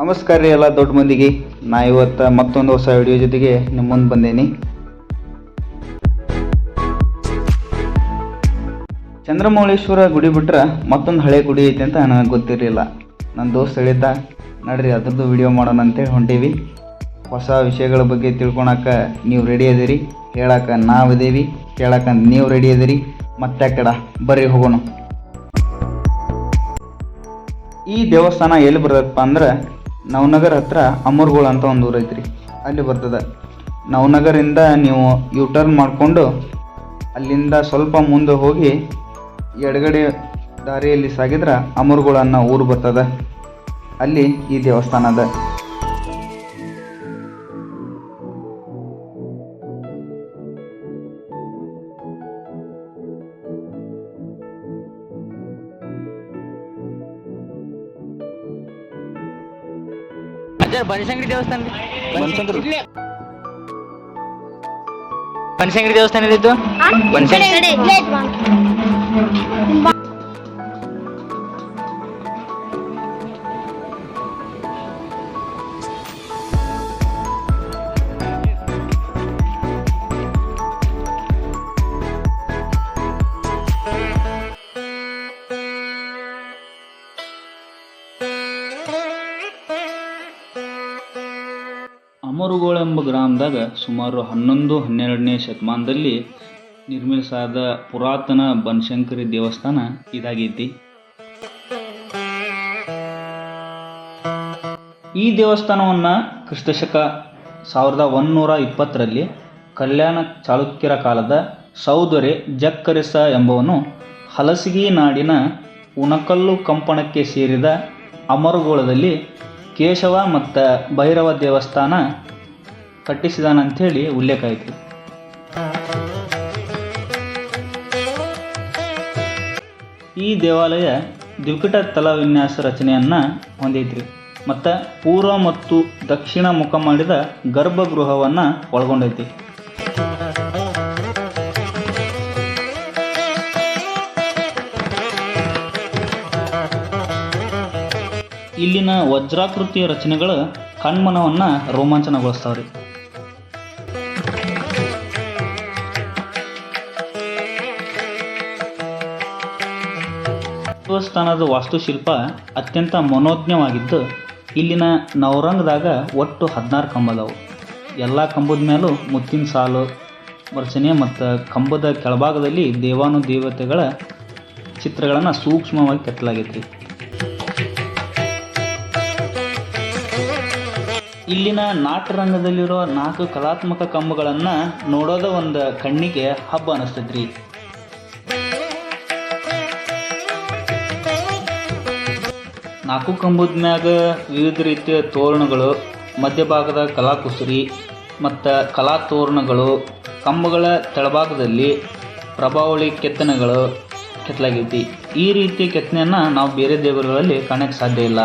ನಮಸ್ಕಾರ ರೀ ಎಲ್ಲ ದೊಡ್ಡ ಮಂದಿಗೆ. ನಾ ಇವತ್ತು ಮತ್ತೊಂದು ಹೊಸ ವಿಡಿಯೋ ಜೊತೆಗೆ ನಿಮ್ಮ ಮುಂದೆ ಬಂದೇನಿ. ಚಂದ್ರಮೌಳೇಶ್ವರ ಗುಡಿ ಬಿಟ್ರೆ ಮತ್ತೊಂದು ಹಳೆ ಗುಡಿ ಐತೆ ಅಂತ ನನಗೆ ಗೊತ್ತಿರಲಿಲ್ಲ. ನನ್ನ ದೋಸ್ತ್ ಹೇಳಿದ್ದ, ನಡ್ರಿ ಅದ್ರದ್ದು ವಿಡಿಯೋ ಮಾಡೋಣ ಅಂತೇಳಿ ಹೊಂಟೀವಿ. ಹೊಸ ವಿಷಯಗಳ ಬಗ್ಗೆ ತಿಳ್ಕೊಳಕ್ಕೆ ನೀವು ರೆಡಿ ಅದೀರಿ. ಹೇಳಕ್ಕೆ ನಾವು ಇದ್ದೀವಿ ಕೇಳಕ್ಕೆ ನೀವು ರೆಡಿ ಅದಿರಿ. ಮತ್ತೆ ಕಡ ಬರ್ರಿ ಹೋಗೋಣ. ಈ ದೇವಸ್ಥಾನ ಎಲ್ಲಿ ಬರ್ತದಪ್ಪ ಅಂದ್ರೆ ನವನಗರ ಹತ್ರ ಅಮರ್ಗೋಳ ಅಂತ ಒಂದು ಊರು ಐತ್ರಿ. ಅಲ್ಲಿ ಬರ್ತದೆ. ನವನಗರಿಂದ ನೀವು ಯೂ ಟರ್ನ್ ಮಾಡಿಕೊಂಡು ಅಲ್ಲಿಂದ ಸ್ವಲ್ಪ ಮುಂದೆ ಹೋಗಿ ಎಡಗಡೆ ದಾರಿಯಲ್ಲಿ ಸಾಗಿದ್ರೆ ಅಮರ್ಗೋಳ ಅನ್ನೋ ಊರು ಬರ್ತದೆ. ಅಲ್ಲಿ ಈ ದೇವಸ್ಥಾನ ಅದ. ಅಜ್ಜ ಬನಶಂಕರಿ ದೇವಸ್ಥಾನ ಬನಶಂಕರಿ? ಬನಶಂಕರಿ ದೇವಸ್ಥಾನ ಇದ್ದು? ಬನಶಂಕರಿ ಅಮರುಗೋಳ ಎಂಬ ಗ್ರಾಮದಾಗ ಸುಮಾರು ಹನ್ನೊಂದು, ಹನ್ನೆರಡನೇ ಶತಮಾನದಲ್ಲಿ ನಿರ್ಮಿಸಲಾದ ಪುರಾತನ ಬನಶಂಕರಿ ದೇವಸ್ಥಾನ ಇದಾಗೈತಿ. ಈ ದೇವಸ್ಥಾನವನ್ನು ಕ್ರಿಸ್ತಶಕ ಸಾವಿರದ ಒಂದೂರ ಇಪ್ಪತ್ತರಲ್ಲಿ ಕಲ್ಯಾಣ ಚಾಲುಕ್ಯರ ಕಾಲದ ಸೌದೊರೆ ಜಕ್ಕರಿಸ ಎಂಬವನು ಹಲಸಗಿ ನಾಡಿನ ಉಣಕಲ್ಲು ಕಂಪಣಕ್ಕೆ ಸೇರಿದ ಅಮರಗೋಳದಲ್ಲಿ ಕೇಶವ ಮತ್ತು ಭೈರವ ದೇವಸ್ಥಾನ ಕಟ್ಟಿಸಿದಾನಂಥೇಳಿ ಉಲ್ಲೇಖ ಐತಿ ಈ ದೇವಾಲಯ ದ್ವಿಕಟ ತಲ ವಿನ್ಯಾಸ ರಚನೆಯನ್ನು ಹೊಂದಿದ್ರಿ ಮತ್ತು ಪೂರ್ವ ಮತ್ತು ದಕ್ಷಿಣ ಮುಖ ಮಾಡಿದ ಗರ್ಭಗೃಹವನ್ನು ಒಳಗೊಂಡೈತಿ. ಇಲ್ಲಿನ ವಜ್ರಾಕೃತಿಯ ರಚನೆಗಳು ಕಣ್ಮನವನ್ನು ರೋಮಾಂಚನಗೊಳಿಸ್ತಾವ್ರಿ. ದೇವಸ್ಥಾನದ ವಾಸ್ತುಶಿಲ್ಪ ಅತ್ಯಂತ ಮನೋಜ್ಞವಾಗಿದ್ದು, ಇಲ್ಲಿನ ನವರಂಗದಾಗ ಒಟ್ಟು ಹದಿನಾರು ಕಂಬದವು. ಎಲ್ಲ ಕಂಬದ ಮೇಲೂ ಮುತ್ತಿನ ಸಾಲು ವರ್ಚನೆ ಮತ್ತು ಕಂಬದ ಕೆಳಭಾಗದಲ್ಲಿ ದೇವಾನು ದೇವತೆಗಳ ಚಿತ್ರಗಳನ್ನು ಸೂಕ್ಷ್ಮವಾಗಿ ಕೆತ್ತಲಾಗೈತಿ ಇಲ್ಲಿನ ನಾಟರಂಗದಲ್ಲಿರೋ ನಾಲ್ಕು ಕಲಾತ್ಮಕ ಕಂಬಗಳನ್ನು ನೋಡೋದ ಒಂದು ಕಣ್ಣಿಗೆ ಹಬ್ಬ ಅನಿಸ್ತೈತ್ರಿ. ನಾಲ್ಕು ಕಂಬದ ಮ್ಯಾಗ ವಿವಿಧ ರೀತಿಯ ತೋರಣಗಳು ಮಧ್ಯಭಾಗದ ಕಲಾಕುಸುರಿ ಮತ್ತು ಕಲಾ ತೋರಣಗಳು, ಕಂಬಗಳ ತೆಳಭಾಗದಲ್ಲಿ ಪ್ರಭಾವಳಿ ಕೆತ್ತನೆಗಳು ಕೆತ್ತಲಾಗೈತಿ ಈ ರೀತಿಯ ಕೆತ್ತನೆಯನ್ನು ನಾವು ಬೇರೆ ದೇವರುಗಳಲ್ಲಿ ಕಾಣಕ್ಕೆ ಸಾಧ್ಯ ಇಲ್ಲ.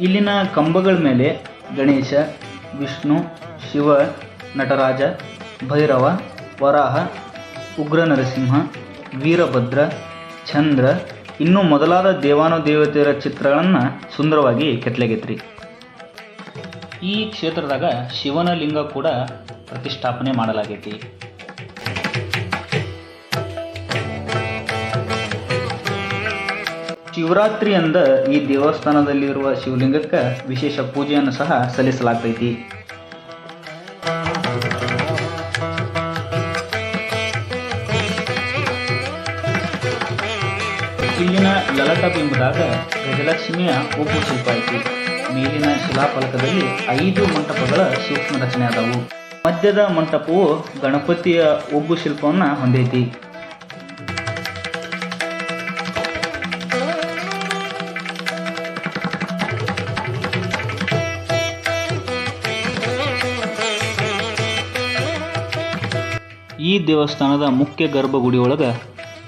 ಇಲ್ಲಿನ ಕಂಬಗಳ ಮೇಲೆ ಗಣೇಶ, ವಿಷ್ಣು, ಶಿವ, ನಟರಾಜ, ಭೈರವ, ವರಾಹ, ಉಗ್ರ ನರಸಿಂಹ, ವೀರಭದ್ರ, ಚಂದ್ರ ಇನ್ನೂ ಮೊದಲಾದ ದೇವಾನುದೇವತೆಯರ ಚಿತ್ರಗಳನ್ನು ಸುಂದರವಾಗಿ ಕೆತ್ತಲಾಗೈತ್ರಿ. ಈ ಕ್ಷೇತ್ರದಾಗ ಶಿವನ ಲಿಂಗ ಕೂಡ ಪ್ರತಿಷ್ಠಾಪನೆ ಮಾಡಲಾಗೈತಿ. ಶಿವರಾತ್ರಿ ಅಂದ ಈ ದೇವಸ್ಥಾನದಲ್ಲಿರುವ ಶಿವಲಿಂಗಕ್ಕೆ ವಿಶೇಷ ಪೂಜೆಯನ್ನು ಸಹ ಸಲ್ಲಿಸಲಾಗ್ತೈತಿ. ಇಲ್ಲಿನ ಲಲಟ ಬಿಂಬದಾಗ ಗಜಲಕ್ಷ್ಮಿಯ ಒಬ್ಬು ಶಿಲ್ಪ ಐತಿ. ಮೇಲಿನ ಶಿಲಾಫಲಕದಲ್ಲಿ ಐದು ಮಂಟಪಗಳ ಸೂಕ್ಷ್ಮ ರಚನೆ ಆದವು ಮಧ್ಯದ ಮಂಟಪವು ಗಣಪತಿಯ ಒಬ್ಬು ಶಿಲ್ಪವನ್ನು ಹೊಂದೈತಿ. ಈ ದೇವಸ್ಥಾನದ ಮುಖ್ಯ ಗರ್ಭಗುಡಿಯೊಳಗೆ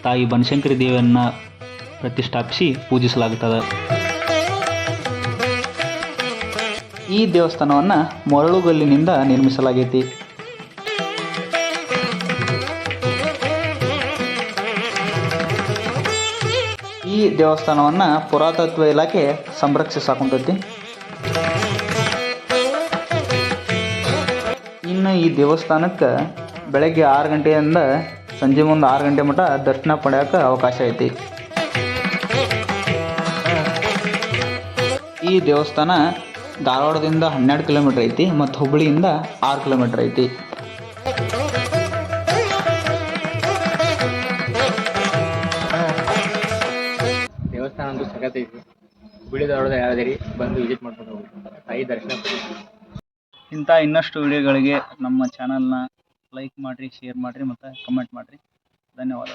ತಾಯಿ ಬನಶಂಕರಿ ದೇವಿಯನ್ನು ಪ್ರತಿಷ್ಠಾಪಿಸಿ ಪೂಜಿಸಲಾಗುತ್ತದೆ. ಈ ದೇವಸ್ಥಾನವನ್ನು ಮರಳುಗಲ್ಲಿನಿಂದ ನಿರ್ಮಿಸಲಾಗೈತಿ. ಈ ದೇವಸ್ಥಾನವನ್ನು ಪುರಾತತ್ವ ಇಲಾಖೆ ಸಂರಕ್ಷಿಸಾಕೊಂತೈತಿ ಇನ್ನು ಈ ದೇವಸ್ಥಾನಕ್ಕೆ ಬೆಳಗ್ಗೆ ಆರು ಗಂಟೆಯಿಂದ ಸಂಜೆ ಮುಂದೆ ಆರು ಗಂಟೆ ಮಟ್ಟ ದರ್ಶನ ಪಡೆಯೋಕೆ ಅವಕಾಶ ಐತಿ. ಈ ದೇವಸ್ಥಾನ ಧಾರವಾಡದಿಂದ ಹನ್ನೆರಡು ಕಿಲೋಮೀಟರ್ ಐತಿ ಮತ್ತು ಹುಬ್ಬಳ್ಳಿಯಿಂದ ಆರು ಕಿಲೋಮೀಟರ್ ಐತಿ. ದೇವಸ್ಥಾನ ಅಂತೂ ಸಖತ್ತೈತಿ ಹುಬ್ಬಳ್ಳಿ ಧಾರವಾಡ ರೀ ಬಂದು ವಿಸಿಟ್ ಮಾಡ್ಕೊಂಡು ಹೋಗಿ ತಾಯಿ ದರ್ಶನ. ಇಂಥ ಇನ್ನಷ್ಟು ವಿಡಿಯೋಗಳಿಗೆ ನಮ್ಮ ಚಾನಲ್ನ ಲೈಕ್ ಮಾಡಿರಿ ಶೇರ್ ಮಾಡಿರಿ ಮತ್ತು ಕಮೆಂಟ್ ಮಾಡಿರಿ. ಧನ್ಯವಾದ.